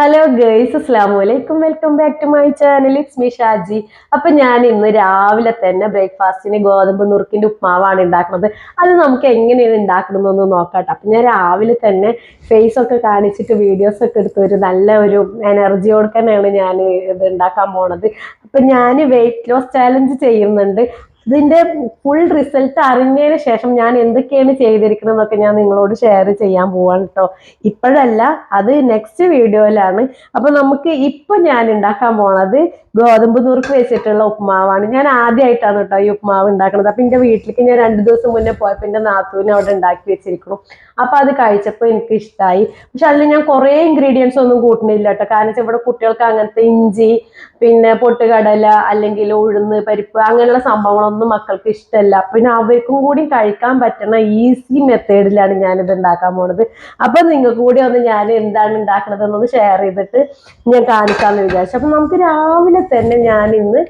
Hello girls അസ്ലാം വലൈക്കും welcome back to my channel it's me Shaji അപ്പൊ ഞാൻ ഇന്ന് രാവിലെ തന്നെ ബ്രേക്ക്ഫാസ്റ്റിന് ഗോതമ്പ് നുറുക്കിന്റെ ഉപ്മാവാണ് ഉണ്ടാക്കുന്നത് അത് നമുക്ക് എങ്ങനെയാണ് ഉണ്ടാക്കണമെന്നൊന്ന് നോക്കട്ടെ. അപ്പൊ ഞാൻ രാവിലെ തന്നെ ഫേസ് ഒക്കെ കാണിച്ചിട്ട് വീഡിയോസ് ഒക്കെ എടുത്ത് ഒരു നല്ല ഒരു എനർജി കൊടുക്കാനാണ് ഞാൻ ഇത് ഉണ്ടാക്കാൻ പോണത്. അപ്പൊ ഞാൻ വെയിറ്റ് ലോസ് ചാലഞ്ച് ചെയ്യുന്നുണ്ട്. ഇതിന്റെ ഫുൾ റിസൾട്ട് അറിഞ്ഞതിന് ശേഷം ഞാൻ എന്തൊക്കെയാണ് ചെയ്തിരിക്കുന്നതെന്നൊക്കെ ഞാൻ നിങ്ങളോട് ഷെയർ ചെയ്യാൻ പോവാണ് കേട്ടോ ഇപ്പോഴല്ല അത് നെക്സ്റ്റ് വീഡിയോയിലാണ് അപ്പൊ നമുക്ക് ഇപ്പൊ ഞാൻ ഉണ്ടാക്കാൻ പോണത് ഗോതമ്പ് നുറുക്ക് വെച്ചിട്ടുള്ള ഉപ്മാവാണ്. ഞാൻ ആദ്യമായിട്ടാണ് കേട്ടോ ഈ ഉപ്മാവ് ഉണ്ടാക്കുന്നത് അപ്പൊ എന്റെ വീട്ടിലേക്ക് ഞാൻ രണ്ടു ദിവസം മുന്നേ പോയപ്പോ എന്റെ നാത്തൂവിനെ അവിടെ ഉണ്ടാക്കി വെച്ചിരിക്കുന്നു. അപ്പൊ അത് കഴിച്ചപ്പോൾ എനിക്ക് ഇഷ്ടമായി പക്ഷെ അതിൽ ഞാൻ കുറേ ഇൻഗ്രീഡിയൻസ് ഒന്നും കൂട്ടുന്നില്ല കേട്ടോ. കാരണം വെച്ചാൽ ഇവിടെ കുട്ടികൾക്ക് അങ്ങനത്തെ ഇഞ്ചി പിന്നെ പൊട്ടുകടല അല്ലെങ്കിൽ ഉഴുന്ന് പരിപ്പ് അങ്ങനെയുള്ള സംഭവങ്ങളൊന്നും മക്കൾക്ക് ഇഷ്ടമല്ല പിന്നെ അവർക്കും കൂടി കഴിക്കാൻ പറ്റുന്ന ഈസി മെത്തേഡിലാണ് ഞാനിത് ഉണ്ടാക്കാൻ പോണത്. അപ്പൊ നിങ്ങൾക്ക് കൂടി ഒന്ന് ഞാൻ എന്താണ് ഉണ്ടാക്കുന്നത് എന്നൊന്ന് ഷെയർ ചെയ്തിട്ട് ഞാൻ കാണിക്കാമെന്ന് വിചാരിച്ചു. അപ്പൊ നമുക്ക് രാവിലെ തന്നെ ഞാൻ ഇന്ന്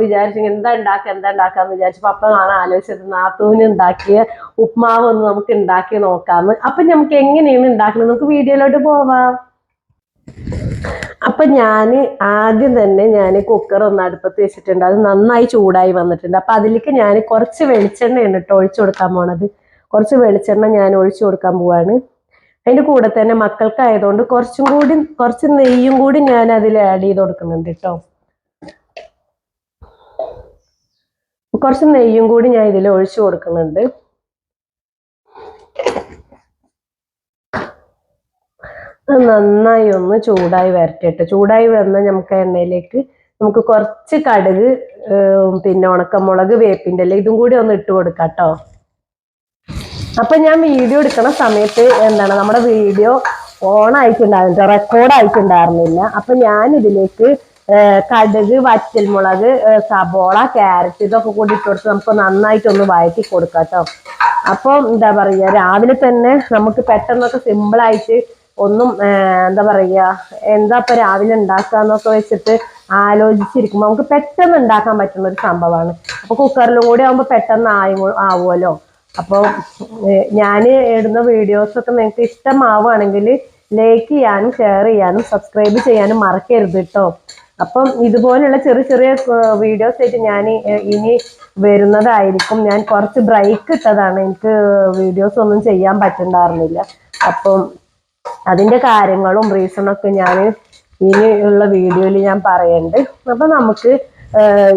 വിചാരിച്ചു എന്താ ഉണ്ടാക്കുക എന്താ ഉണ്ടാക്കാന്ന് വിചാരിച്ചു അപ്പൊ ഞാൻ ആലോചിച്ചത് നാത്തൂന് ഉണ്ടാക്കിയ ഉപ്മാവ് ഒന്ന് നമുക്ക് ഉണ്ടാക്കി നോക്കാന്ന്. അപ്പൊ നമുക്ക് എങ്ങനെയാണ് ഉണ്ടാക്കുന്നത്? നമുക്ക് വീഡിയോയിലോട്ട് പോവാം. അപ്പൊ ഞാൻ ആദ്യം തന്നെ ഞാൻ കുക്കർ ഒന്ന് അടുപ്പത്ത് വെച്ചിട്ടുണ്ട്. അത് നന്നായി ചൂടായി വന്നിട്ടുണ്ട്. അപ്പൊ അതിലേക്ക് ഞാൻ കുറച്ച് വെളിച്ചെണ്ണയാണ് കേട്ടോ ഒഴിച്ചു കൊടുക്കാൻ പോണത്. കുറച്ച് വെളിച്ചെണ്ണ ഞാൻ ഒഴിച്ചു കൊടുക്കാൻ പോവാണ്. അതിന്റെ കൂടെ തന്നെ മക്കൾക്കായതുകൊണ്ട് കുറച്ചും കൂടി കുറച്ച് നെയ്യും കൂടി ഞാൻ അതിൽ ആഡ് ചെയ്ത് കൊടുക്കുന്നുണ്ട് കേട്ടോ കുറച്ച് നെയ്യും കൂടി ഞാൻ ഇതിൽ ഒഴിച്ചു കൊടുക്കുന്നുണ്ട്. നന്നായി ഒന്ന് ചൂടായി വരട്ടെ ചൂടായി വന്ന നമുക്ക് എണ്ണയിലേക്ക് നമുക്ക് കുറച്ച് കടുക് പിന്നെ ഉണക്കമുളക് വേപ്പിന്റെ അല്ല ഇതും കൂടി ഒന്ന് ഇട്ട് കൊടുക്കാം കേട്ടോ അപ്പൊ ഞാൻ വീഡിയോ എടുക്കുന്ന സമയത്ത് എന്താണ് നമ്മുടെ വീഡിയോ ഓൺ ആയിട്ടുണ്ടായിരുന്നില്ല റെക്കോർഡ് ആയിട്ടുണ്ടായിരുന്നില്ല. അപ്പൊ ഞാൻ ഇതിലേക്ക് കടുക് വറ്റൽമുളക് സബോള ക്യാരറ്റ് ഇതൊക്കെ കൂടി ഇട്ട് കൊടുത്ത് നമുക്ക് നന്നായിട്ടൊന്ന് വഴറ്റി കൊടുക്കാം കേട്ടോ അപ്പൊ എന്താ പറയുക രാവിലെ തന്നെ നമുക്ക് പെട്ടെന്നൊക്കെ സിമ്പിളായിട്ട് ഒന്നും എന്താ പറയുക എന്താ ഇപ്പൊ രാവിലെ ഉണ്ടാക്കാന്നൊക്കെ വെച്ചിട്ട് ആലോചിച്ചിരിക്കുമ്പോൾ നമുക്ക് പെട്ടെന്ന് ഉണ്ടാക്കാൻ പറ്റുന്ന ഒരു സംഭവമാണ്. അപ്പൊ കുക്കറിലും കൂടി ആകുമ്പോൾ പെട്ടെന്ന് ആയി ആവുമല്ലോ. അപ്പോൾ ഞാൻ ഇടുന്ന വീഡിയോസൊക്കെ നിങ്ങൾക്ക് ഇഷ്ടമാവുകയാണെങ്കിൽ ലൈക്ക് ചെയ്യാനും ഷെയർ ചെയ്യാനും സബ്സ്ക്രൈബ് ചെയ്യാനും മറക്കരുത് കേട്ടോ അപ്പം ഇതുപോലുള്ള ചെറിയ ചെറിയ വീഡിയോസ് ആയിട്ട് ഞാൻ ഇനി വരുന്നതായിരിക്കും. ഞാൻ കുറച്ച് ബ്രേക്ക് ഇട്ടതാണ്. എനിക്ക് വീഡിയോസ് ഒന്നും ചെയ്യാൻ പറ്റണ്ടായിരുന്നില്ല. അപ്പം അതിന്റെ കാര്യങ്ങളും റീസണൊക്കെ ഞാൻ ഇനിയുള്ള വീഡിയോയിൽ ഞാൻ പറയണ്ട്. അപ്പൊ നമുക്ക്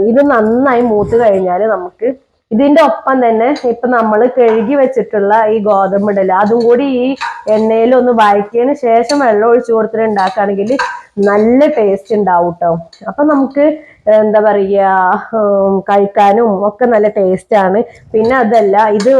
ഇത് നന്നായി മൂത്ത് കഴിഞ്ഞാൽ നമുക്ക് ഇതിന്റെ ഒപ്പം തന്നെ ഇപ്പൊ നമ്മൾ കഴുകി വെച്ചിട്ടുള്ള ഈ ഗോതമ്പ് ഉണ്ടല്ലോ അതും കൂടി ഈ എണ്ണയിൽ ഒന്ന് വഴറ്റിയതിന് ശേഷം വെള്ളം ഒഴിച്ചു കൊടുത്തിട്ട് ഉണ്ടാക്കുകയാണെങ്കിൽ നല്ല ടേസ്റ്റ് ഉണ്ടാവും കേട്ടോ അപ്പൊ നമുക്ക് എന്താ പറയുക കഴിക്കാനും ഒക്കെ നല്ല ടേസ്റ്റ് ആണ്. പിന്നെ അതല്ല ഇത്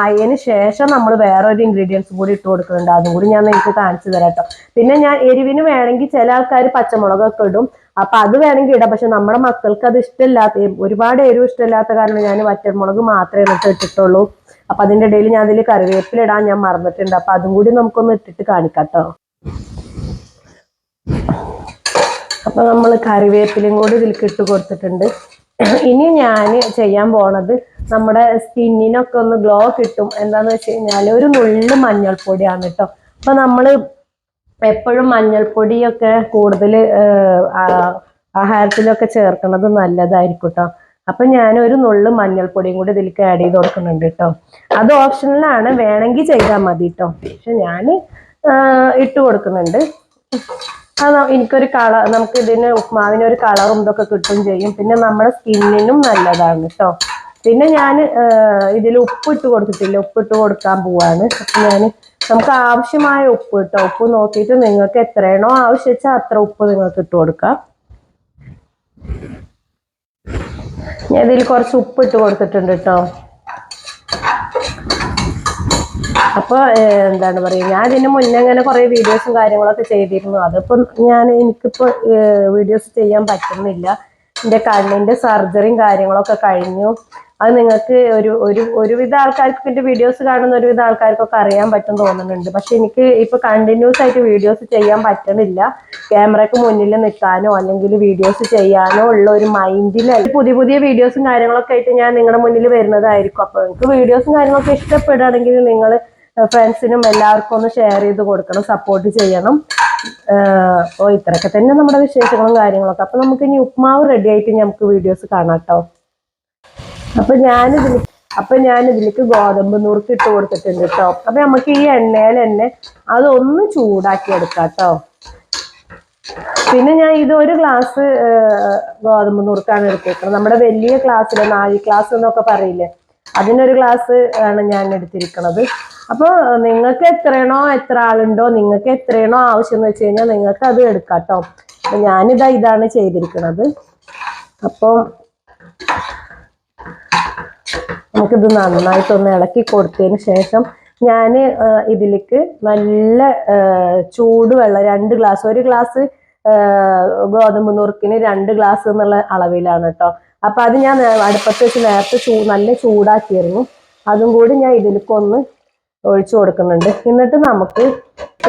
ആയതിനു ശേഷം നമ്മൾ വേറൊരു ഇൻഗ്രീഡിയൻസ് കൂടി ഇട്ട് കൊടുക്കുന്നുണ്ട്. അതും കൂടി ഞാൻ നിങ്ങൾക്ക് കാണിച്ചു തരാം കേട്ടോ പിന്നെ ഞാൻ എരിവിന് വേണമെങ്കിൽ ചില ആൾക്കാർ പച്ചമുളകൊക്കെ ഇടും. അപ്പൊ അത് വേണമെങ്കിൽ ഇടാം. പക്ഷെ നമ്മുടെ മക്കൾക്ക് അത് ഇഷ്ടമില്ലാത്ത ഒരുപാട് എരിവ് ഇഷ്ടമില്ലാത്ത കാരണം ഞാൻ വറ്റൽമുളക് മാത്രമേ എന്നിട്ട് ഇട്ടിട്ടുള്ളൂ. അപ്പൊ അതിന്റെ ഇടയിൽ ഞാൻ അതിൽ കറിവേപ്പില ഇടാൻ ഞാൻ മറന്നിട്ടുണ്ട്. അപ്പൊ അതും കൂടി നമുക്കൊന്ന് ഇട്ടിട്ട് കാണിക്കാട്ടോ അപ്പൊ നമ്മൾ കറിവേപ്പിലയും കൂടി ഇതിലേക്ക് ഇട്ട് കൊടുത്തിട്ടുണ്ട്. ഇനി ഞാൻ ചെയ്യാൻ പോണത് നമ്മുടെ സ്കിന്നിനൊക്കെ ഒന്ന് ഗ്ലോ കിട്ടും. എന്താന്ന് വെച്ച് കഴിഞ്ഞാൽ ഒരു നുള്ളു മഞ്ഞൾപ്പൊടിയാണ് കേട്ടോ അപ്പൊ നമ്മൾ എപ്പോഴും മഞ്ഞൾപ്പൊടിയൊക്കെ കൂടുതൽ ആഹാരത്തിലൊക്കെ ചേർക്കുന്നത് നല്ലതായിരിക്കും കേട്ടോ അപ്പൊ ഞാൻ ഒരു നുള്ളു മഞ്ഞൾപ്പൊടിയും കൂടി ഇതിലേക്ക് ആഡ് ചെയ്ത് കൊടുക്കുന്നുണ്ട് കേട്ടോ അത് ഓപ്ഷനിലാണ്. വേണമെങ്കിൽ ചെയ്താൽ മതി കേട്ടോ പക്ഷെ ഞാൻ ഇട്ട് കൊടുക്കുന്നുണ്ട്. അത് എനിക്കൊരു കളർ നമുക്ക് ഇതിന് ഉപ്മാവിന് ഒരു കളറും ഇതൊക്കെ കിട്ടും ചെയ്യും. പിന്നെ നമ്മുടെ സ്കിന്നിനും നല്ലതാണ് കേട്ടോ പിന്നെ ഞാൻ ഇതിൽ ഉപ്പിട്ട് കൊടുത്തിട്ടില്ല. ഉപ്പിട്ട് കൊടുക്കാൻ പോവാണ്. അപ്പം ഞാൻ നമുക്ക് ആവശ്യമായ ഉപ്പ് കേട്ടോ ഉപ്പ് നോക്കിയിട്ട് നിങ്ങൾക്ക് എത്രയാണോ ആവശ്യം വെച്ചാൽ അത്ര ഉപ്പ് നിങ്ങൾക്ക് ഇട്ട് കൊടുക്കാം. ഞാൻ ഇതിൽ കുറച്ച് ഉപ്പ് ഇട്ട് കൊടുത്തിട്ടുണ്ട് കേട്ടോ അപ്പോൾ എന്താണ് പറയുക ഞാൻ ഇതിന് മുന്നേ അങ്ങനെ കുറേ വീഡിയോസും കാര്യങ്ങളൊക്കെ ചെയ്തിരുന്നു. അതിപ്പോൾ ഞാൻ എനിക്കിപ്പോൾ വീഡിയോസ് ചെയ്യാൻ പറ്റുന്നില്ല. എന്റെ കണ്ണിന്റെ സർജറിയും കാര്യങ്ങളൊക്കെ കഴിഞ്ഞു. അത് നിങ്ങൾക്ക് ഒരു ഒരു ഒരുവിധ ആൾക്കാർക്ക് എന്റെ വീഡിയോസ് കാണുന്ന ഒരുവിധ ആൾക്കാർക്കൊക്കെ അറിയാൻ പറ്റും തോന്നുന്നുണ്ട്. പക്ഷെ എനിക്ക് ഇപ്പൊ കണ്ടിന്യൂസ് ആയിട്ട് വീഡിയോസ് ചെയ്യാൻ പറ്റുന്നില്ല ക്യാമറയ്ക്ക് മുന്നിൽ നിൽക്കാനോ അല്ലെങ്കിൽ വീഡിയോസ് ചെയ്യാനോ ഉള്ള ഒരു മൈൻഡിൽ പുതിയ പുതിയ വീഡിയോസും കാര്യങ്ങളൊക്കെ ആയിട്ട് ഞാൻ നിങ്ങളുടെ മുന്നിൽ വരുന്നതായിരിക്കും. അപ്പോൾ നിങ്ങൾക്ക് വീഡിയോസും കാര്യങ്ങളൊക്കെ ഇഷ്ടപ്പെടുകയാണെങ്കിൽ നിങ്ങൾ ഫ്രണ്ട്സിനും എല്ലാവർക്കും ഒന്ന് ഷെയർ ചെയ്ത് കൊടുക്കണം സപ്പോർട്ട് ചെയ്യണം. ഓ ഇത്രയൊക്കെ തന്നെ നമ്മുടെ വിശേഷങ്ങളും കാര്യങ്ങളൊക്കെ. അപ്പൊ നമുക്ക് ഇനി ഉപ്മാവ് റെഡി ആയിട്ട് നമുക്ക് വീഡിയോസ് കാണാം കേട്ടോ അപ്പൊ ഞാനിതിൽ അപ്പൊ ഞാൻ ഇതിലേക്ക് ഗോതമ്പ് നുറുക്ക് ഇട്ട് കൊടുത്തിട്ടുണ്ട് കേട്ടോ അപ്പൊ നമുക്ക് ഈ എണ്ണയിൽ തന്നെ അതൊന്ന് ചൂടാക്കി എടുക്കാം കേട്ടോ പിന്നെ ഞാൻ ഇത് ഒരു ഗ്ലാസ് ഗോതമ്പ് നുറുക്കാണ് എടുത്തിരിക്കുന്നത് നമ്മുടെ വലിയ ക്ലാസ്സിലെ നാല് ക്ലാസ് എന്നൊക്കെ പറയില്ലേ? അതിനൊരു ഗ്ലാസ് ആണ് ഞാൻ എടുത്തിരിക്കുന്നത് അപ്പോൾ നിങ്ങൾക്ക് എത്രയാണോ എത്ര ആളുണ്ടോ നിങ്ങൾക്ക് എത്രയാണോ ആവശ്യം എന്ന് വെച്ച് കഴിഞ്ഞാൽ നിങ്ങൾക്ക് അത് എടുക്കാം കേട്ടോ അപ്പൊ ഞാനിതാ ഇതാണ് ചെയ്തിരിക്കുന്നത് അപ്പോൾ നമുക്കിത് നന്നായിട്ടൊന്ന് ഇളക്കി കൊടുത്തതിന് ശേഷം ഞാൻ ഇതിലേക്ക് നല്ല ചൂടുവെള്ളം രണ്ട് ഗ്ലാസ് ഒരു ഗ്ലാസ് ഗോതമ്പ് നുറുക്കിന് രണ്ട് ഗ്ലാസ് എന്നുള്ള അളവിലാണ് കേട്ടോ അപ്പം അത് ഞാൻ അടുപ്പത്ത് വെച്ച് നേരത്തെ ചൂ നല്ല ചൂടാക്കിയിരുന്നു. അതും കൂടി ഞാൻ ഇതിലേക്കൊന്ന് ഒഴിച്ചു കൊടുക്കുന്നുണ്ട്. എന്നിട്ട് നമുക്ക്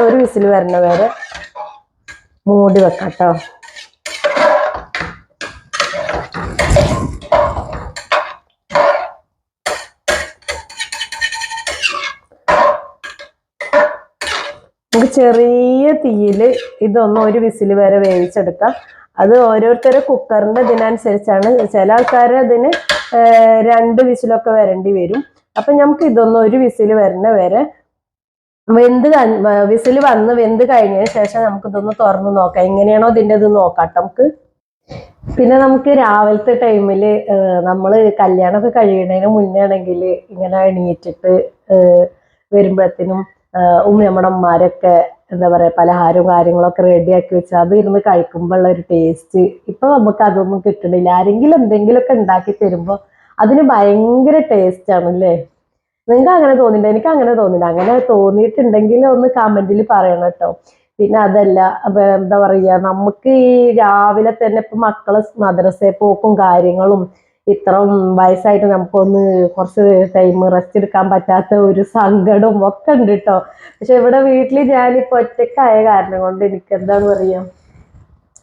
ഒരു വിസിൽ വരണ വരെ മൂടി വെക്കാം കേട്ടോ നമുക്ക് ചെറിയ തീയിൽ ഇതൊന്ന് ഒരു വിസിൽ വരെ വേവിച്ചെടുക്കാം. അത് ഓരോരുത്തരെ കുക്കറിന്റെ ഇതിനനുസരിച്ചാണ്. ചില ആൾക്കാർ അതിന് രണ്ട് വിസിലൊക്കെ വരേണ്ടി വരും. അപ്പൊ നമുക്ക് ഇതൊന്ന് ഒരു വിസിൽ വരുന്ന വരെ വെന്ത് വിസിൽ വന്ന് വെന്ത് കഴിഞ്ഞതിന് ശേഷം നമുക്ക് ഇതൊന്ന് തുറന്ന് നോക്കാം. എങ്ങനെയാണോ ഇതിന്റെ ഇത് നോക്കാം നമുക്ക്. പിന്നെ നമുക്ക് രാവിലത്തെ ടൈമിൽ നമ്മൾ കല്യാണമൊക്കെ കഴിയണതിന് മുന്നേ ആണെങ്കിൽ ഇങ്ങനെ എണീറ്റിട്ട് വരുമ്പോഴത്തേനും ഉമ്മ നമ്മുടെ അമ്മമാരൊക്കെ എന്താ പറയാ പലഹാരവും കാര്യങ്ങളൊക്കെ റെഡിയാക്കി വെച്ച് അത് ഇരുന്ന് കഴിക്കുമ്പോഴുള്ള ഒരു ടേസ്റ്റ് ഇപ്പൊ നമുക്ക് അതൊന്നും കിട്ടണില്ല. ആരെങ്കിലും എന്തെങ്കിലുമൊക്കെ ഉണ്ടാക്കി തരുമ്പോൾ അതിന് ഭയങ്കര ടേസ്റ്റ് ആണല്ലേ? നിങ്ങൾക്ക് അങ്ങനെ തോന്നില്ല എനിക്ക് അങ്ങനെ തോന്നില്ല. അങ്ങനെ തോന്നിയിട്ടുണ്ടെങ്കിൽ ഒന്ന് കമന്റിൽ പറയണം കേട്ടോ. പിന്നെ അതല്ല എന്താ പറയാ നമുക്ക് ഈ രാവിലെ തന്നെ ഇപ്പൊ മക്കൾ മദ്രസയിൽ പോക്കും കാര്യങ്ങളും ഇത്ര വയസ്സായിട്ട് നമുക്കൊന്ന് കുറച്ച് ടൈം റെസ്റ്റ് എടുക്കാൻ പറ്റാത്ത ഒരു സങ്കടവും ഒക്കെ ഉണ്ട് കേട്ടോ പക്ഷെ ഇവിടെ വീട്ടിൽ ഞാനിപ്പോൾ ഒറ്റക്കായ കാരണം കൊണ്ട് എനിക്ക് എന്താന്ന് പറയാ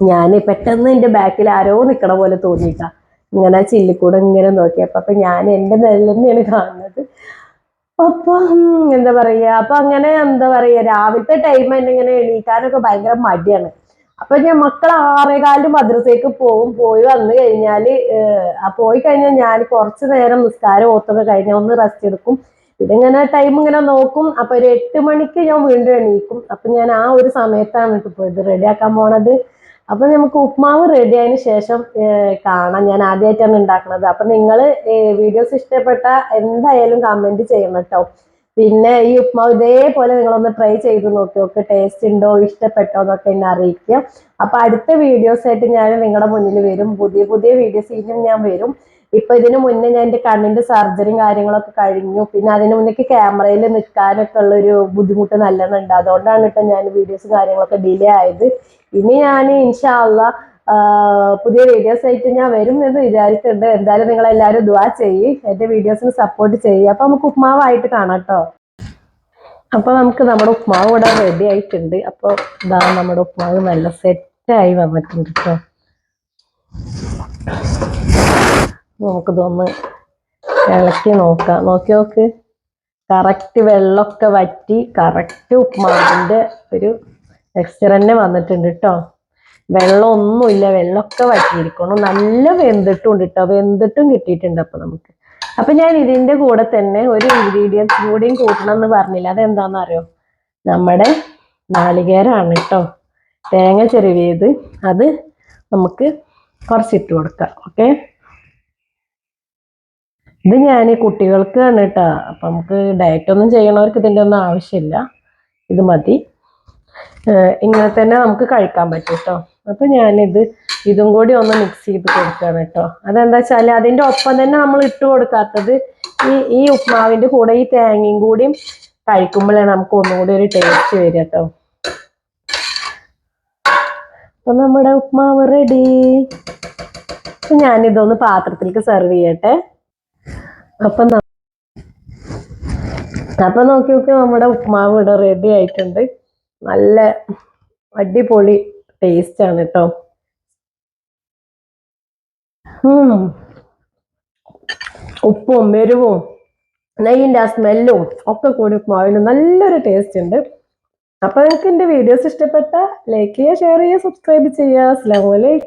ഞാൻ പെട്ടെന്ന് എന്റെ ബാക്കിൽ ആരോ നിക്കണ പോലെ തോന്നിയിട്ടാ. ഇങ്ങനെ ചില്ലിക്കൂടെ ഇങ്ങനെ നോക്കിയപ്പോ അപ്പൊ ഞാൻ എന്റെ നെല്ല് തന്നെയാണ് കാണുന്നത്. അപ്പൊ എന്താ പറയാ അപ്പൊ അങ്ങനെ എന്താ പറയാ രാവിലത്തെ ടൈം എന്നെ ഇങ്ങനെ എണീക്കാനൊക്കെ ഭയങ്കര മടിയാണ്. അപ്പൊ ഞാൻ മക്കൾ ആറേകാലിന് മദ്രസയ്ക്ക് പോവും. പോയി വന്നു കഴിഞ്ഞാൽ ആ പോയി കഴിഞ്ഞാൽ ഞാൻ കുറച്ച് നേരം നിസ്കാരം ഓത്തൊക്കെ കഴിഞ്ഞ ഒന്ന് റെസ്റ്റ് എടുക്കും. ഇങ്ങനെ ടൈം ഇങ്ങനെ നോക്കും. അപ്പൊ ഒരു എട്ട് മണിക്ക് ഞാൻ വീണ്ടും എണീക്കും. അപ്പൊ ഞാൻ ആ ഒരു സമയത്താണ് ഇപ്പൊ ഇത് റെഡിയാക്കാൻ പോണത്. അപ്പൊ നമുക്ക് ഉപ്മാവ് റെഡി ആയതിനു ശേഷം കാണാം. ഞാൻ ആദ്യമായിട്ടാണ് ഉണ്ടാക്കുന്നത് അപ്പൊ നിങ്ങൾ വീഡിയോസ് ഇഷ്ടപ്പെട്ട എന്തായാലും കമന്റ് ചെയ്യണം കേട്ടോ പിന്നെ ഈ ഉപ്മാവ് ഇതേപോലെ നിങ്ങളൊന്ന് ട്രൈ ചെയ്ത് നോക്കി നോക്ക് ടേസ്റ്റ് ഉണ്ടോ ഇഷ്ടപ്പെട്ടോ എന്നൊക്കെ എന്നെ അറിയിക്കുക അപ്പൊ അടുത്ത വീഡിയോസ് ആയിട്ട് ഞാൻ നിങ്ങളുടെ മുന്നിൽ വരും. പുതിയ പുതിയ വീഡിയോസ് ഇനിയും ഞാൻ വരും. ഇപ്പൊ ഇതിന് മുന്നേ ഞാൻ എന്റെ കണ്ണിന്റെ സർജറിയും കാര്യങ്ങളൊക്കെ കഴിഞ്ഞു. പിന്നെ അതിന് മുന്നേക്ക് ക്യാമറയിൽ നിൽക്കാനൊക്കെ ഉള്ള ഒരു ബുദ്ധിമുട്ട് നല്ലോണം ഉണ്ട്. അതുകൊണ്ടാണ് കേട്ടോ ഞാൻ വീഡിയോസ് കാര്യങ്ങളൊക്കെ ഡിലേ ആയത്. ഇനി ഞാൻ ഇൻഷാല്ല പുതിയ വീഡിയോസ് ആയിട്ട് ഞാൻ വരും എന്ന് വിചാരിച്ചിട്ടുണ്ട്. എന്തായാലും നിങ്ങൾ എല്ലാവരും ദുവാ ചെയ്യ്. എന്റെ വീഡിയോസിന് സപ്പോർട്ട് ചെയ്യുക അപ്പൊ നമുക്ക് ഉപ്മാവായിട്ട് കാണാം കേട്ടോ. അപ്പൊ നമുക്ക് നമ്മുടെ ഉപ്മാവ് ഇവിടെ റെഡി ആയിട്ടുണ്ട്. അപ്പൊ ഇതാ നമ്മുടെ ഉപ്മാവ് നല്ല സെറ്റായി വന്നിട്ടുണ്ട് കേട്ടോ നമുക്കിതൊന്ന് ഇളക്കി നോക്കാം. നോക്കി നോക്ക്. കറക്റ്റ് വെള്ളമൊക്കെ വറ്റി കറക്റ്റ് ഉപ്മാവിന്റെ ഒരു ടെക്സ്ചർ തന്നെ വന്നിട്ടുണ്ട് കേട്ടോ വെള്ളമൊന്നുമില്ല. വെള്ളമൊക്കെ വറ്റിയിരിക്കണം നല്ല വെന്തിട്ടുണ്ട് കേട്ടോ വെന്തിട്ടും കിട്ടിയിട്ടുണ്ട് അപ്പോൾ നമുക്ക്. അപ്പൊ ഞാൻ ഇതിന്റെ കൂടെ തന്നെ ഒരു ഇൻഗ്രീഡിയൻസ് കൂടിയും കൂട്ടണം എന്ന് പറഞ്ഞില്ല. അതെന്താണെന്ന് അറിയോ നമ്മുടെ നാളികേരമാണ് കേട്ടോ തേങ്ങ ചെരുവിയത്. അത് നമുക്ക് കുറച്ചിട്ട് കൊടുക്കാം. ഓക്കെ? ഇത് ഞാൻ കുട്ടികൾക്ക് ആണ് കേട്ടോ അപ്പൊ നമുക്ക് ഡയറ്റ് ഒന്നും ചെയ്യണവർക്ക് ഇതിന്റെ ഒന്നും ആവശ്യമില്ല. ഇത് മതി. ഇങ്ങനെ തന്നെ നമുക്ക് കഴിക്കാൻ പറ്റും കേട്ടോ അപ്പൊ ഞാനിത് ഇതും കൂടി ഒന്ന് മിക്സ് ചെയ്ത് കൊടുക്കുകയാണ് കേട്ടോ അതെന്താ വെച്ചാൽ അതിന്റെ ഒപ്പം തന്നെ നമ്മൾ ഇട്ട് കൊടുക്കാത്തത് ഈ ഈ ഉപ്മാവിന്റെ കൂടെ ഈ തേങ്ങയും കൂടിയും കഴിക്കുമ്പോഴാണ് നമുക്ക് ഒന്നുകൂടി ഒരു ടേസ്റ്റ് വരിക കേട്ടോ അപ്പൊ നമ്മുടെ ഉപ്മാവ് റെഡി അപ്പൊ ഞാനിതൊന്ന് പാത്രത്തിലേക്ക് സെർവ് ചെയ്യട്ടെ. അപ്പൊ അപ്പൊ നോക്കി നോക്കി നമ്മുടെ ഉപ്മാവ് ഇവിടെ റെഡി ആയിട്ടുണ്ട്. നല്ല അടിപൊളി ടേസ്റ്റ് ആണ് കേട്ടോ. ഉപ്പും മെരുവും നെയ്യിന്റെ ആ സ്മെല്ലും ഒക്കെ കൂടി അതിന് നല്ലൊരു ടേസ്റ്റ് ഉണ്ട്. അപ്പൊ നിങ്ങൾക്ക് എന്റെ വീഡിയോസ് ഇഷ്ടപ്പെട്ട ലൈക്ക് ചെയ്യുക ഷെയർ ചെയ്യുക സബ്സ്ക്രൈബ് ചെയ്യുക. അസ്സാം വലൈക്കും